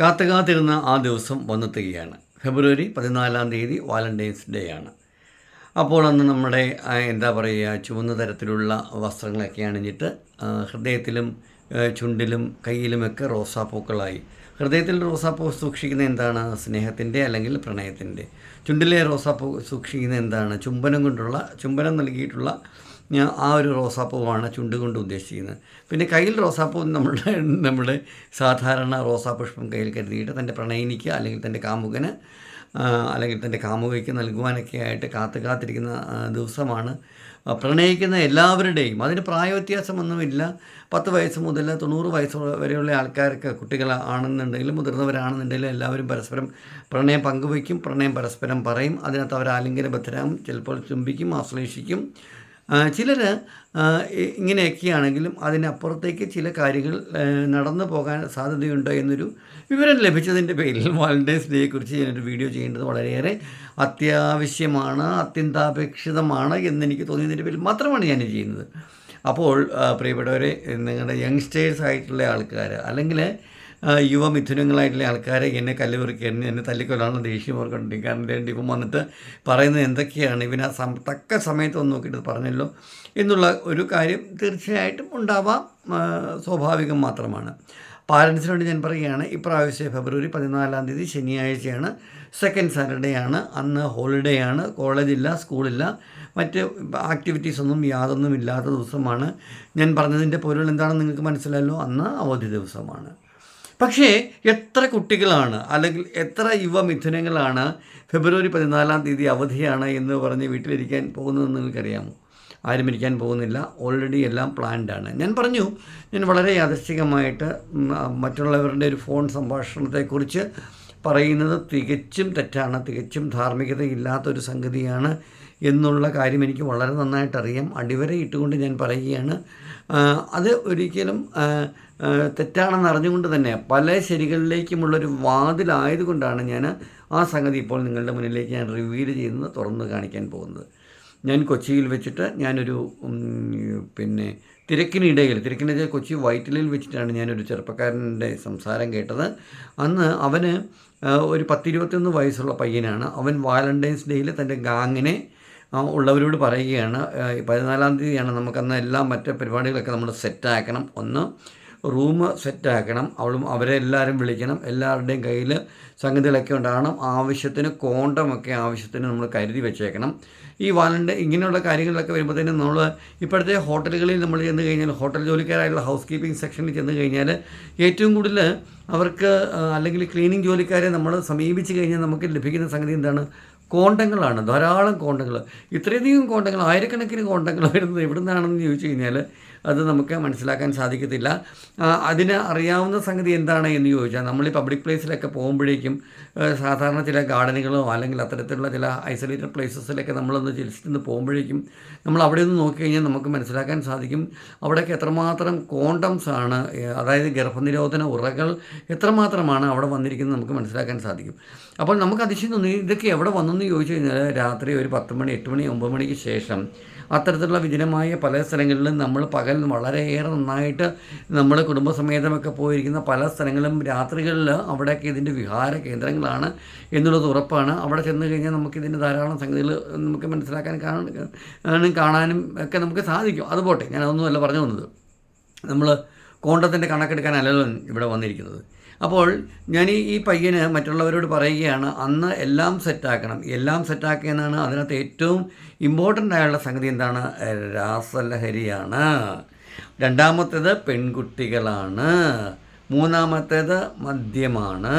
കാത്തു കാത്തിരുന്ന ആ ദിവസം വന്നെത്തുകയാണ്. ഫെബ്രുവരി പതിനാലാം തീയതി വാലന്റൈൻസ് ഡേ ആണ്. അപ്പോൾ അന്ന് നമ്മുടെ എന്താ പറയുക ചുവന്ന തരത്തിലുള്ള വസ്ത്രങ്ങളൊക്കെ അണിഞ്ഞിട്ട് ഹൃദയത്തിലും ചുണ്ടിലും കയ്യിലുമൊക്കെ റോസാപ്പൂക്കളായി. ഹൃദയത്തിൽ റോസാപ്പൂ സൂക്ഷിക്കുന്ന എന്താണ്? സ്നേഹത്തിന്റെ അല്ലെങ്കിൽ പ്രണയത്തിന്റെ? ചുണ്ടിലെ റോസാപ്പൂ സൂക്ഷിക്കുന്ന എന്താണ്? ചുംബനം കൊണ്ടുള്ള ചുംബനം നൽകിയിട്ടുള്ള ഞാൻ ആ ഒരു റോസാപ്പൂവാണ് ചുണ്ടുകൊണ്ട് ഉദ്ദേശിക്കുന്നത് പിന്നെ കയ്യിൽ റോസാപ്പൂ നമ്മുടെ നമ്മുടെ സാധാരണ റോസാപുഷ്പം കയ്യിൽ കരുതിയിട്ട് തന്റെ പ്രണയിനിക്ക് അല്ലെങ്കിൽ തന്റെ കാമുകന് അല്ലെങ്കിൽ തന്റെ കാമുകയ്ക്ക് നൽകുവാനൊക്കെ ആയിട്ട് കാത്തു കാത്തിരിക്കുന്ന ദിവസമാണ്. പ്രണയിക്കുന്ന എല്ലാവരുടെയും അതിന് പ്രായവ്യത്യാസമൊന്നുമില്ല പത്ത് വയസ്സ് മുതൽ തൊണ്ണൂറ് വയസ്സ് വരെയുള്ള ആൾക്കാർക്ക് കുട്ടികൾ ആണെന്നുണ്ടെങ്കിലും മുതിർന്നവരാണെന്നുണ്ടെങ്കിലും എല്ലാവരും പരസ്പരം പ്രണയം പങ്കുവയ്ക്കും പ്രണയം പരസ്പരം പറയും. അതിനകത്ത് അവർ ആലിംഗനബദ്ധരാകും ചിലപ്പോൾ ചുംബിക്കും ആശ്ലേഷിക്കും. ചിലർ ഇങ്ങനെയൊക്കെയാണെങ്കിലും അതിനപ്പുറത്തേക്ക് ചില കാര്യങ്ങൾ നടന്നു പോകാൻ സാധ്യതയുണ്ടോ എന്നൊരു വിവരം ലഭിച്ചതിന്റെ പേരിൽ വാലന്റൈൻസ് ഡേയെക്കുറിച്ച് ഞാനൊരു വീഡിയോ ചെയ്യേണ്ടത് വളരെയേറെ അത്യാവശ്യമാണ് അത്യന്താപേക്ഷിതമാണ് എന്നെനിക്ക് തോന്നിയതിന്റെ പേരിൽ മാത്രമാണ് ഞാൻ ചെയ്യുന്നത്. അപ്പോൾ പ്രിയപ്പെട്ടവരെ നിങ്ങളുടെ യങ്സ്റ്റേഴ്സ് ആയിട്ടുള്ള ആൾക്കാർ അല്ലെങ്കിൽ യുവമിഥുനങ്ങളായിട്ടുള്ള ആൾക്കാരെ എന്നെ കല്ലുപെറുക്കി എന്നെ എന്നെ തല്ലിക്കൊല്ലാനുള്ള ദേഷ്യം ഓർക്കുന്നുണ്ട് കാരണം രണ്ട് ഇപ്പം വന്നിട്ട് പറയുന്നത് എന്തൊക്കെയാണ്? ഇവന് ആ സം തക്ക സമയത്ത് ഒന്ന് നോക്കിയിട്ട് പറഞ്ഞല്ലോ എന്നുള്ള ഒരു കാര്യം തീർച്ചയായിട്ടും ഉണ്ടാവാം സ്വാഭാവികം മാത്രമാണ്. പാരൻസിനോട് ഞാൻ പറയുകയാണ് ഇപ്രാവശ്യം ഫെബ്രുവരി പതിനാലാം തീയതി ശനിയാഴ്ചയാണ് സെക്കൻഡ് സാറ്റർഡേ ആണ്. അന്ന് ഹോളിഡേ ആണ്. കോളേജില്ല സ്കൂളില്ല മറ്റ് ആക്ടിവിറ്റീസ് ഒന്നും യാതൊന്നും ഇല്ലാത്ത ദിവസമാണ്. ഞാൻ പറഞ്ഞതിന്റെ പൊരുൾ എന്താണെന്ന് നിങ്ങൾക്ക് മനസ്സിലായല്ലോ? അന്ന് അവധി ദിവസമാണ്. പക്ഷേ എത്ര കുട്ടികളാണ് അല്ലെങ്കിൽ എത്ര യുവമിഥുനങ്ങളാണ് ഫെബ്രുവരി പതിനാലാം തീയതി അവധിയാണ് എന്ന് പറഞ്ഞ് വീട്ടിലിരിക്കാൻ പോകുന്നതെന്ന് നിങ്ങൾക്കറിയാമോ? ആരും ഇരിക്കാൻ പോകുന്നില്ല. ഓൾറെഡി എല്ലാം പ്ലാൻഡാണ് ഞാൻ പറഞ്ഞു ഞാൻ വളരെ യാദൃശ്ചികമായിട്ട് മറ്റുള്ളവരുടെ ഒരു ഫോൺ സംഭാഷണത്തെക്കുറിച്ച് പറയുന്നത് തികച്ചും തെറ്റാണ് തികച്ചും ധാർമ്മികതയില്ലാത്തൊരു സംഗതിയാണ് എന്നുള്ള കാര്യം എനിക്ക് വളരെ നന്നായിട്ടറിയാം. അറിയാം അടിവര ഇട്ടുകൊണ്ട് ഞാൻ പറയുകയാണ്. അത് ഒരിക്കലും തെറ്റാണെന്ന് അറിഞ്ഞുകൊണ്ട് തന്നെ പല ശരികളിലേക്കുമുള്ളൊരു വാതിലായതുകൊണ്ടാണ് ഞാൻ ആ സംഗതി ഇപ്പോൾ നിങ്ങളുടെ മുന്നിലേക്ക് ഞാൻ റിവീൽ ചെയ്യുന്നത് തുറന്ന് കാണിക്കാൻ പോകുന്നത്. ഞാൻ കൊച്ചിയിൽ വെച്ചിട്ട് ഞാനൊരു പിന്നെ തിരക്കിനിടയിൽ തിരക്കിനിടയിൽ കൊച്ചി വൈറ്റിലിൽ വെച്ചിട്ടാണ് ഞാനൊരു ചെറുപ്പക്കാരന്റെ സംസാരം കേട്ടത്. അന്ന് അവന് ഒരു പത്തിരുപത്തൊന്ന് വയസ്സുള്ള പയ്യനാണ്. അവൻ വാലന്റൈൻസ് ഡേയിൽ തന്റെ ഗാങ്ങിനെ ഉള്ളവരോട് പറയുകയാണ് പതിനാലാം തീയതിയാണ് നമുക്കന്ന് എല്ലാ മറ്റ് പരിപാടികളൊക്കെ നമ്മൾ സെറ്റാക്കണം. ഒന്ന് റൂം സെറ്റാക്കണം. അവളും അവരെ എല്ലാവരും വിളിക്കണം. എല്ലാവരുടെയും കയ്യിൽ സംഗതികളൊക്കെ ഉണ്ടാകണം. ആവശ്യത്തിന് കോണ്ടമൊക്കെ ആവശ്യത്തിന് നമ്മൾ കരുതി വെച്ചേക്കണം. ഈ വാലന്റെ ഇങ്ങനെയുള്ള കാര്യങ്ങളിലൊക്കെ വരുമ്പോഴത്തേനും നമ്മൾ ഇപ്പോഴത്തെ ഹോട്ടലുകളിൽ നമ്മൾ ചെന്ന് കഴിഞ്ഞാൽ ഹോട്ടൽ ജോലിക്കാരായുള്ള ഹൗസ് കീപ്പിംഗ് സെക്ഷനിൽ ചെന്ന് കഴിഞ്ഞാൽ ഏറ്റവും കൂടുതൽ അവർക്ക് അല്ലെങ്കിൽ ക്ലീനിങ് ജോലിക്കാരെ നമ്മൾ സമീപിച്ച് കഴിഞ്ഞാൽ നമുക്ക് ലഭിക്കുന്ന സംഗതി എന്താണ്? കോണ്ടങ്ങളാണ്. ധാരാളം കോണ്ടങ്ങൾ ഇത്രയധികം കോണ്ടങ്ങൾ ആയിരക്കണക്കിന് കോണ്ടങ്ങൾ വരുന്നത് എവിടെ നിന്നാണെന്ന് ചോദിച്ചു കഴിഞ്ഞാൽ അത് നമുക്ക് മനസ്സിലാക്കാൻ സാധിക്കത്തില്ല. അതിന് അറിയാവുന്ന സംഗതി എന്താണ് എന്ന് ചോദിച്ചാൽ നമ്മൾ ഈ പബ്ലിക് പ്ലേസിലൊക്കെ പോകുമ്പോഴേക്കും സാധാരണ ചില ഗാർഡനുകളോ അല്ലെങ്കിൽ അത്തരത്തിലുള്ള ചില ഐസൊലേറ്റഡ് പ്ലേസസിലൊക്കെ നമ്മളൊന്ന് ചിരിച്ചിട്ട് പോകുമ്പോഴേക്കും നമ്മൾ അവിടെ നിന്ന് നോക്കിക്കഴിഞ്ഞാൽ നമുക്ക് മനസ്സിലാക്കാൻ സാധിക്കും അവിടെയൊക്കെ എത്രമാത്രം കോണ്ടംസ് ആണ് അതായത് ഗർഭനിരോധന ഉറകൾ എത്രമാത്രമാണ് അവിടെ വന്നിരിക്കുന്നത് നമുക്ക് മനസ്സിലാക്കാൻ സാധിക്കും. അപ്പോൾ നമുക്ക് അതിശയം തോന്നി ഇതൊക്കെ എവിടെ വന്നെന്ന് ചോദിച്ചു കഴിഞ്ഞാൽ രാത്രി ഒരു പത്ത് മണി എട്ട് മണി ഒമ്പത് മണിക്ക് ശേഷം അത്തരത്തിലുള്ള വിജനമായ പല സ്ഥലങ്ങളിലും നമ്മൾ പകൽ വളരെയേറെ നന്നായിട്ട് നമ്മൾ കുടുംബസമേതമൊക്കെ പോയിരിക്കുന്ന പല സ്ഥലങ്ങളും രാത്രികളിൽ അവിടെയൊക്കെ ഇതിന്റെ വിഹാര കേന്ദ്രങ്ങളാണ് എന്നുള്ളത് ഉറപ്പാണ്. അവിടെ ചെന്ന് കഴിഞ്ഞാൽ നമുക്കിതിന്റെ ധാരാളം സംഗതികൾ നമുക്ക് മനസ്സിലാക്കാൻ കാണാനും കാണാനും ഒക്കെ നമുക്ക് സാധിക്കും. അതുപോട്ടെ അതൊന്നുമല്ല പറഞ്ഞു വന്നത്. നമ്മൾ കോണ്ടത്തിന്റെ കണക്കെടുക്കാനല്ലല്ലോ ഇവിടെ വന്നിരിക്കുന്നത്. അപ്പോൾ ഞാൻ ഈ പയ്യന് മറ്റുള്ളവരോട് പറയുകയാണ് അന്ന് എല്ലാം സെറ്റാക്കണം. എല്ലാം സെറ്റാക്കിയെന്നാണ് അതിനകത്ത് ഏറ്റവും ഇമ്പോർട്ടന്റ് ആയുള്ള സംഗതി എന്താണ്? രാസലഹരിയാണ്. രണ്ടാമത്തേത് പെൺകുട്ടികളാണ്. മൂന്നാമത്തേത് മദ്യമാണ്.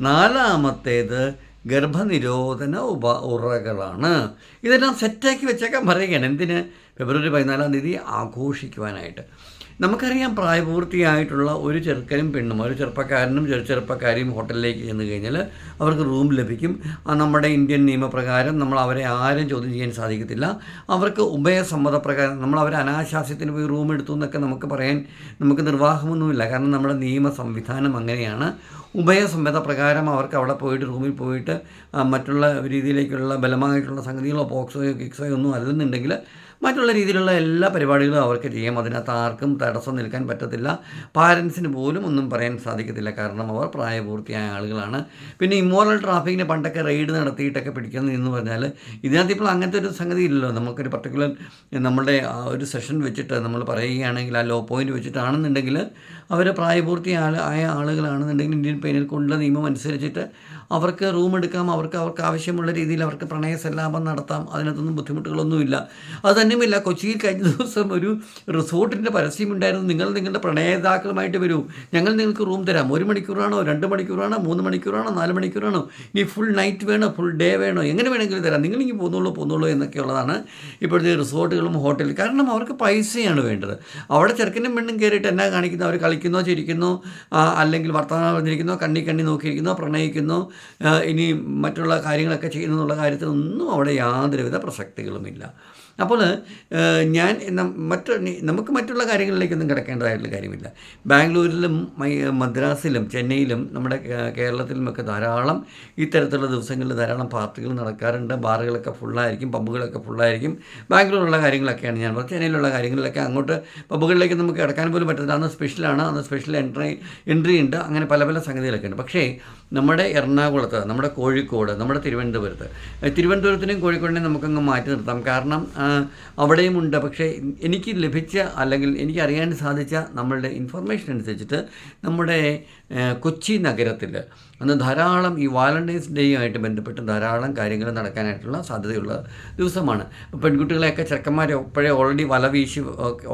നാലാമത്തേത് ഗർഭനിരോധന ഉപ ഉറകളാണ്. ഇതെല്ലാം സെറ്റാക്കി വെച്ചേക്കാൻ പറയുകയാണ്. എന്തിന്? ഫെബ്രുവരി പതിനാലാം തീയതി ആഘോഷിക്കുവാനായിട്ട്. നമുക്കറിയാം പ്രായപൂർത്തിയായിട്ടുള്ള ഒരു ചെറുക്കനും പെണ്ണും ഒരു ചെറുപ്പക്കാരനും ചെറു ചെറുപ്പക്കാരിയും ഹോട്ടലിലേക്ക് ചെന്ന് കഴിഞ്ഞാൽ അവർക്ക് റൂം ലഭിക്കും. നമ്മുടെ ഇന്ത്യൻ നിയമപ്രകാരം നമ്മൾ അവരെ ആരും ചോദ്യം ചെയ്യാൻ സാധിക്കത്തില്ല. അവർക്ക് ഉഭയസമ്മതപ്രകാരം നമ്മൾ അവരെ അനാശാസ്യത്തിന് പോയി റൂം എടുത്തു എന്നൊക്കെ നമുക്ക് പറയാൻ നമുക്ക് നിർവാഹമൊന്നുമില്ല. കാരണം നമ്മുടെ നിയമ സംവിധാനം അങ്ങനെയാണ്. ഉഭയസമ്മത പ്രകാരം അവർക്ക് അവിടെ പോയിട്ട് റൂമിൽ പോയിട്ട് മറ്റുള്ള രീതിയിലേക്കുള്ള ബലമായിട്ടുള്ള സംഗതികളോ ബോക്സോയോ കിക്സോയോ ഒന്നും അല്ലെന്നുണ്ടെങ്കിൽ മറ്റുള്ള രീതിയിലുള്ള എല്ലാ പരിപാടികളും അവർക്ക് ചെയ്യാം. അതിനകത്ത് ആർക്കും തടസ്സം നിൽക്കാൻ പറ്റത്തില്ല. പാരൻസിന് പോലും ഒന്നും പറയാൻ സാധിക്കത്തില്ല. കാരണം അവർ പ്രായപൂർത്തിയായ ആളുകളാണ്. പിന്നെ ഇമോറൽ ട്രാഫിക്കിന് പണ്ടൊക്കെ റെയ്ഡ് നടത്തിയിട്ടൊക്കെ പിടിക്കുന്നത് എന്ന് പറഞ്ഞാൽ ഇതിനകത്ത് ഇപ്പോൾ അങ്ങനത്തെ ഒരു സംഗതി ഇല്ലല്ലോ. നമുക്കൊരു പർട്ടിക്കുലർ നമ്മുടെ ഒരു സെഷൻ വെച്ചിട്ട് നമ്മൾ പറയുകയാണെങ്കിൽ ആ ലോ പോയിന്റ് വെച്ചിട്ടാണെന്നുണ്ടെങ്കിൽ അവർ പ്രായപൂർത്തിയായ ആയ ആളുകളാണെന്നുണ്ടെങ്കിൽ ഇന്ത്യൻ പൈനൽ കൊണ്ടുള്ള നിയമം അനുസരിച്ചിട്ട് അവർക്ക് റൂം എടുക്കാം അവർക്ക് അവർക്ക് ആവശ്യമുള്ള രീതിയിൽ അവർക്ക് പ്രണയ സല്ലാപം നടത്താം. അതിനകത്തൊന്നും ബുദ്ധിമുട്ടുകളൊന്നുമില്ല. അത് തന്നെയുമില്ല. കൊച്ചിയിൽ കഴിഞ്ഞ ദിവസം ഒരു റിസോർട്ടിന്റെ പരസ്യമുണ്ടായിരുന്നു. നിങ്ങൾ നിങ്ങളുടെ പ്രണയതാക്കളുമായിട്ട് വരൂ. ഞങ്ങൾ നിങ്ങൾക്ക് റൂം തരാം. ഒരു മണിക്കൂറാണോ? രണ്ട് മണിക്കൂറാണോ? മൂന്ന് മണിക്കൂറാണോ? നാല് മണിക്കൂറാണോ? ഇനി ഫുൾ നൈറ്റ് വേണോ? ഫുൾ ഡേ വേണോ? എങ്ങനെ വേണമെങ്കിലും തരാം. നിങ്ങൾ നിങ്ങളിങ്ങി പോന്നുള്ളൂ പോന്നുള്ളൂ എന്നൊക്കെയുള്ളതാണ് ഇപ്പോഴത്തെ റിസോർട്ടുകളും ഹോട്ടലും. കാരണം അവർക്ക് പൈസയാണ് വേണ്ടത്. അവിടെ ചെറുക്കനും പെണ്ണും കയറിയിട്ട് എന്നാ കാണിക്കുന്നു? അവർ കളിക്കുന്നോ ചിരിക്കുന്നോ അല്ലെങ്കിൽ വർത്തമാനം പറഞ്ഞിരിക്കുന്നോ കണ്ണി കണ്ണി നോക്കിയിരിക്കുന്നോ പ്രണയിക്കുന്നോ ഇനി മറ്റുള്ള കാര്യങ്ങളൊക്കെ ചെയ്യുന്നതെന്നുള്ള കാര്യത്തിനൊന്നും അവിടെ യാതൊരുവിധ പ്രസക്തികളുമില്ല. അപ്പോൾ ഞാൻ മറ്റു നമുക്ക് മറ്റുള്ള കാര്യങ്ങളിലേക്കൊന്നും കിടക്കേണ്ടതായിട്ടുള്ള കാര്യമില്ല. ബാംഗ്ലൂരിലും മദ്രാസിലും ചെന്നൈയിലും നമ്മുടെ കേരളത്തിലുമൊക്കെ ധാരാളം ഇത്തരത്തിലുള്ള ദിവസങ്ങളിൽ ധാരാളം പാർട്ടികൾ നടക്കാറുണ്ട്. ബാറുകളൊക്കെ ഫുള്ളായിരിക്കും പബ്ബുകളൊക്കെ ഫുള്ളായിരിക്കും. ബാംഗ്ലൂരിലുള്ള കാര്യങ്ങളൊക്കെയാണ് ഞാൻ പറഞ്ഞത്. ചെന്നൈയിലുള്ള കാര്യങ്ങളിലൊക്കെ അങ്ങോട്ട് പബ്ബുകളിലേക്ക് നമുക്ക് കിടക്കാൻ പോലും പറ്റത്തില്ല. അന്ന് സ്പെഷ്യലാണ്. അന്ന് സ്പെഷ്യൽ എൻട്രി എൻട്രി ഉണ്ട്. അങ്ങനെ പല പല സംഗതികളൊക്കെ ഉണ്ട്. പക്ഷേ നമ്മുടെ എറണാകുളത്ത് നമ്മുടെ കോഴിക്കോട് നമ്മുടെ തിരുവനന്തപുരത്ത്. തിരുവനന്തപുരത്തിനെയും കോഴിക്കോടിനെയും നമുക്കങ്ങ് മാറ്റി നിർത്താം. കാരണം അവിടെയുമുണ്ട് പക്ഷേ എനിക്ക് ലഭിച്ച അല്ലെങ്കിൽ എനിക്ക് അറിയാൻ സാധിച്ച നമ്മളുടെ ഇൻഫർമേഷൻ അനുസരിച്ചിട്ട് നമ്മുടെ കൊച്ചി നഗരത്തിൽ അന്ന് ധാരാളം ഈ വാലന്റൈൻസ് ഡേയുമായിട്ട് ബന്ധപ്പെട്ട് ധാരാളം കാര്യങ്ങൾ നടക്കാനായിട്ടുള്ള സാധ്യതയുള്ള ദിവസമാണ്. പെൺകുട്ടികളെയൊക്കെ ചെറുക്കന്മാർ ഇപ്പോഴേ ഓൾറെഡി വല വീശി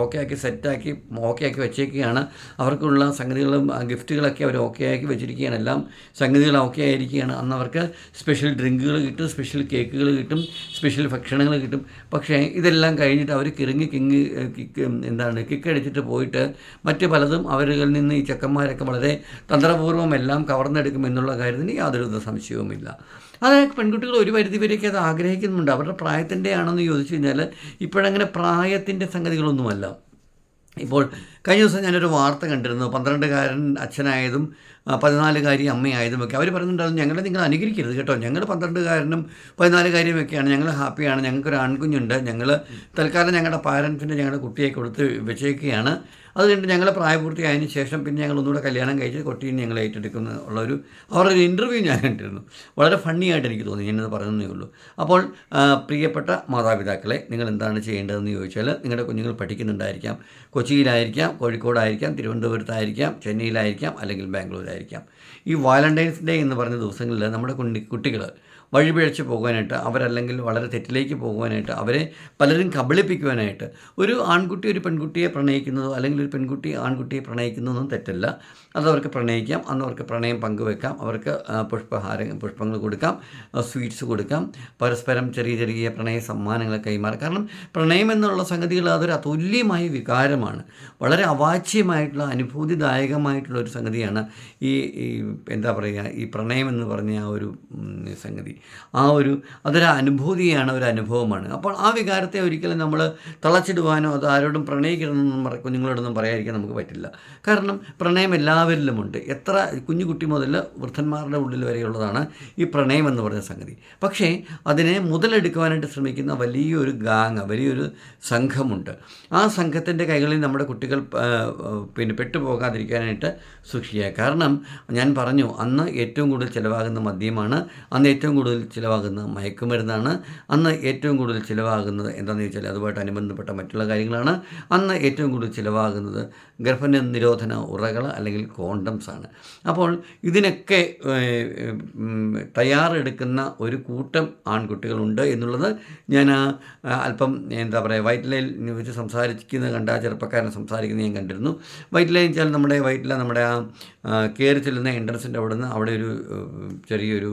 ഓക്കെ ആക്കി സെറ്റാക്കി ഓക്കെ ആക്കി വെച്ചേക്കുകയാണ്. അവർക്കുള്ള സംഗതികളും ഗിഫ്റ്റുകളൊക്കെ അവർ ഓക്കെ ആക്കി വെച്ചിരിക്കുകയാണ്. എല്ലാം സംഗതികൾ ഓക്കെ ആയിരിക്കുകയാണ്. അന്ന് അവർക്ക് സ്പെഷ്യൽ ഡ്രിങ്കുകൾ കിട്ടും സ്പെഷ്യൽ കേക്കുകൾ കിട്ടും സ്പെഷ്യൽ ഭക്ഷണങ്ങൾ കിട്ടും. പക്ഷേ ഇതെല്ലാം കഴിഞ്ഞിട്ട് അവർ കിറങ്ങി കിങ്ങി എന്താണ് കിക്കടിച്ചിട്ട് പോയിട്ട് മറ്റ് പലതും അവരിൽ നിന്ന് ഈ ചെക്കന്മാരൊക്കെ വളരെ തന്ത്രപൂർവം എല്ലാം കവർന്നെടുക്കും എന്നുള്ള കാര്യത്തിന് യാതൊരു സംശയവുമില്ല. അത് പെൺകുട്ടികൾ ഒരു പരിധിവരെയൊക്കെ അത് ആഗ്രഹിക്കുന്നുണ്ട്. അവരുടെ പ്രായത്തിന്റെ ആണെന്ന് ചോദിച്ചു കഴിഞ്ഞാൽ ഇപ്പോഴങ്ങനെ പ്രായത്തിന്റെ സംഗതികളൊന്നുമല്ല. ഇപ്പോൾ കഴിഞ്ഞ ദിവസം ഞാനൊരു വാർത്ത കണ്ടിരുന്നു. പന്ത്രണ്ടുകാരൻ അച്ഛനായതും പതിനാലുകാരി അമ്മയായതും ഒക്കെ. അവർ പറയുന്നുണ്ടായിരുന്നു ഞങ്ങളെ നിങ്ങൾ അനുകരിക്കരുത് കേട്ടോ. ഞങ്ങൾ പന്ത്രണ്ടുകാരനും പതിനാലുകാരിയും ഒക്കെയാണ്. ഞങ്ങൾ ഹാപ്പിയാണ്. ഞങ്ങൾക്കൊരു ആൺകുഞ്ഞുണ്ട്. ഞങ്ങൾ തൽക്കാലം ഞങ്ങളുടെ പാരൻസിന്റെ ഞങ്ങളുടെ കുട്ടിയെ കൊടുത്ത് വെച്ചേക്കുകയാണ്. അത് കഴിഞ്ഞിട്ട് ഞങ്ങൾ പ്രായപൂർത്തിയായതിനു ശേഷം പിന്നെ ഞങ്ങൾ ഒന്നുകൂടെ കല്യാണം കഴിച്ച് കുട്ടീനെ ഞങ്ങൾ ഏറ്റെടുക്കുന്ന ഉള്ളൊരു അവരുടെ ഒരു ഇന്റർവ്യൂ ഞാൻ കണ്ടിരുന്നു. വളരെ ഫണ്ണി ആയിട്ട് എനിക്ക് തോന്നി. ഞാനത് പറയുന്നേ ഉള്ളൂ. അപ്പോൾ പ്രിയപ്പെട്ട മാതാപിതാക്കളെ നിങ്ങൾ എന്താണ് ചെയ്യേണ്ടതെന്ന് ചോദിച്ചാൽ നിങ്ങളുടെ കുഞ്ഞുങ്ങൾ പഠിക്കുന്നുണ്ടായിരിക്കാം കൊച്ചിയിലായിരിക്കാം കോഴിക്കോടായിരിക്കാം തിരുവനന്തപുരത്തായിരിക്കാം ചെന്നൈയിലായിരിക്കാം അല്ലെങ്കിൽ ബാംഗ്ലൂരായിരിക്കാം. ഈ വാലന്റൈൻസ് ഡേ എന്ന് പറഞ്ഞ ദിവസങ്ങളിൽ നമ്മുടെ കുട്ടികൾ വഴിപിഴച്ച് പോകാനായിട്ട് അവരല്ലെങ്കിൽ വളരെ തെറ്റിലേക്ക് പോകുവാനായിട്ട് അവരെ പലരും കബളിപ്പിക്കുവാനായിട്ട് ഒരു ആൺകുട്ടി ഒരു പെൺകുട്ടിയെ പ്രണയിക്കുന്നതോ അല്ലെങ്കിൽ ഒരു പെൺകുട്ടി ആൺകുട്ടിയെ പ്രണയിക്കുന്നതൊന്നും തെറ്റല്ല. അത് അവർക്ക് പ്രണയിക്കാം അന്ന് അവർക്ക് പ്രണയം പങ്കുവെക്കാം അവർക്ക് പുഷ്പഹാരം പുഷ്പങ്ങൾ കൊടുക്കാം സ്വീറ്റ്സ് കൊടുക്കാം പരസ്പരം ചെറിയ ചെറിയ പ്രണയ സമ്മാനങ്ങൾ കൈമാറാം. കാരണം പ്രണയം എന്നുള്ള സംഗതികൾ അതൊരു അതുല്യമായ വികാരമാണ്. വളരെ അവാച്യമായിട്ടുള്ള അനുഭൂതിദായകമായിട്ടുള്ള ഒരു സംഗതിയാണ് ഈ എന്താ പറയുക ഈ പ്രണയം എന്ന് പറഞ്ഞ ആ ഒരു ഉം, ആ ഒരു അതൊരു അനുഭൂതിയാണ് ഒരു അനുഭവമാണ്. അപ്പോൾ ആ വികാരത്തെ ഒരിക്കലും നമ്മൾ തളച്ചിടുവാനോ അത് ആരോടും പ്രണയിക്കണമെന്നും കുഞ്ഞുങ്ങളോടൊന്നും പറയാതിരിക്കാൻ നമുക്ക് പറ്റില്ല. കാരണം പ്രണയം എല്ലാവരിലുമുണ്ട്. എത്ര കുഞ്ഞു കുട്ടി മുതൽ വൃദ്ധന്മാരുടെ ഉള്ളിൽ വരെയുള്ളതാണ് ഈ പ്രണയം എന്ന് പറയുന്ന സംഗതി. പക്ഷേ അതിനെ മുതലെടുക്കുവാനായിട്ട് ശ്രമിക്കുന്ന വലിയൊരു ഗാങ് വലിയൊരു സംഘമുണ്ട്. ആ സംഘത്തിന്റെ കൈകളിൽ നമ്മുടെ കുട്ടികൾ പിന്നെ പെട്ടുപോകാതിരിക്കാനായിട്ട് സൂക്ഷിക്കുക. കാരണം ഞാൻ പറഞ്ഞു അന്ന് ഏറ്റവും കൂടുതൽ ചിലവാകുന്ന മദ്യമാണ് അന്ന് ഏറ്റവും കൂടുതൽ ചിലവാകുന്ന മയക്കുമരുന്നാണ്. അന്ന് ഏറ്റവും കൂടുതൽ ചിലവാകുന്നത് എന്താണെന്ന് ചോദിച്ചാൽ അതുമായിട്ട് അനുബന്ധപ്പെട്ട മറ്റുള്ള കാര്യങ്ങളാണ്. അന്ന് ഏറ്റവും കൂടുതൽ ചിലവാകുന്നത് ഗർഭന നിരോധന ഉറകൾ അല്ലെങ്കിൽ കോണ്ടംസ് ആണ്. അപ്പോൾ ഇതിനൊക്കെ തയ്യാറെടുക്കുന്ന ഒരു കൂട്ടം ആൺകുട്ടികളുണ്ട് എന്നുള്ളത് ഞാൻ അല്പം എന്താ പറയുക വൈറ്റ് ലൈൻ വെച്ച് സംസാരിക്കുന്നത് കണ്ട ചെറുപ്പക്കാരൻ സംസാരിക്കുന്നത് ഞാൻ കണ്ടിരുന്നു. വൈറ്റ് ലൈൻ വെച്ചാൽ നമ്മുടെ വൈറ്റില നമ്മുടെ ആ, കയറി ചെല്ലുന്ന എൻട്രൻസിന്റെ അവിടെ നിന്ന് അവിടെ ഒരു ചെറിയൊരു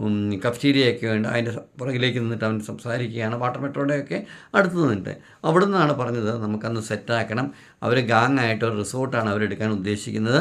ഉം, കഫ്റ്റീരിയയൊക്കെ ഉണ്ട് അതിന്റെ പുറകിലേക്ക് നിന്നിട്ട് അവൻ സംസാരിക്കുകയാണ്. വാട്ടർ മെട്രോയുടെയൊക്കെ അടുത്ത് നിന്നിട്ട്. അവിടെ നിന്നാണ് പറഞ്ഞത് നമുക്കന്ന് സെറ്റാക്കണം അവർ ഗാങ് ആയിട്ട് ഒരു റിസോർട്ടാണ് അവരെടുക്കാൻ ഉദ്ദേശിക്കുന്നത്.